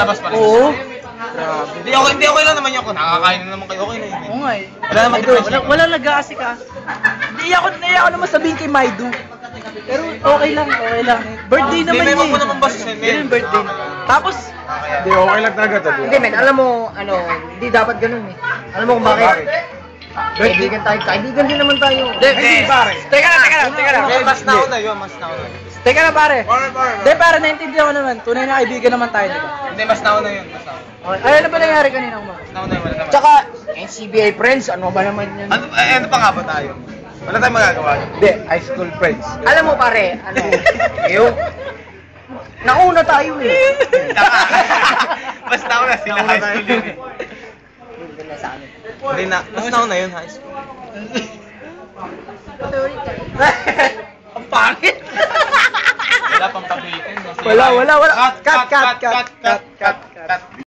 Lalabas pa rin. Oo. Grabe. Hindi okay, hindi okay lang naman yun. Kung nakakain na naman kayo, okay na yun. Oo nga eh. Wala naman Maido, wala, yun. wala nag-aasik ka. Hindi ako, hindi ako naman sabihin kay Maido. Pero okay lang, okay lang. Birthday naman Hindi, may niya wag mo eh. naman men. Yun yung birthday. Tapos, Hindi, okay lang talaga to. Hindi men, alam mo, ano, hindi dapat ganun eh. Alam mo kung bakit? Kaibigan tayo, kaibigan din naman tayo. Hindi, hindi, pare. Teka lang, teka lang, teka lang. May mas nauna yun, mas nauna. Teka lang, pare. Pare, pare. Hindi, pare, naintindihan ko naman. Tunay na kaibigan naman tayo, di ba? Hindi, mas nauna yun. Mas nauna. Ay, ano ba nangyari kanina mo? Mas nauna yun, wala naman. Tsaka, NCBA friends, ano ba naman yun? Ano, eh, ano pa nga ba tayo? Wala tayong magagawa. Hindi, high school friends. Alam mo pare, ano, yung, nauna tayo eh. mas nauna sila Nauna high school yun eh. Yun na sa amin. Hindi na, mas nauna yun high school. Ang pangit! Wala pang pabitin. Wala, wala, wala. Cut, cut, cut, cut, cut, cut, cut.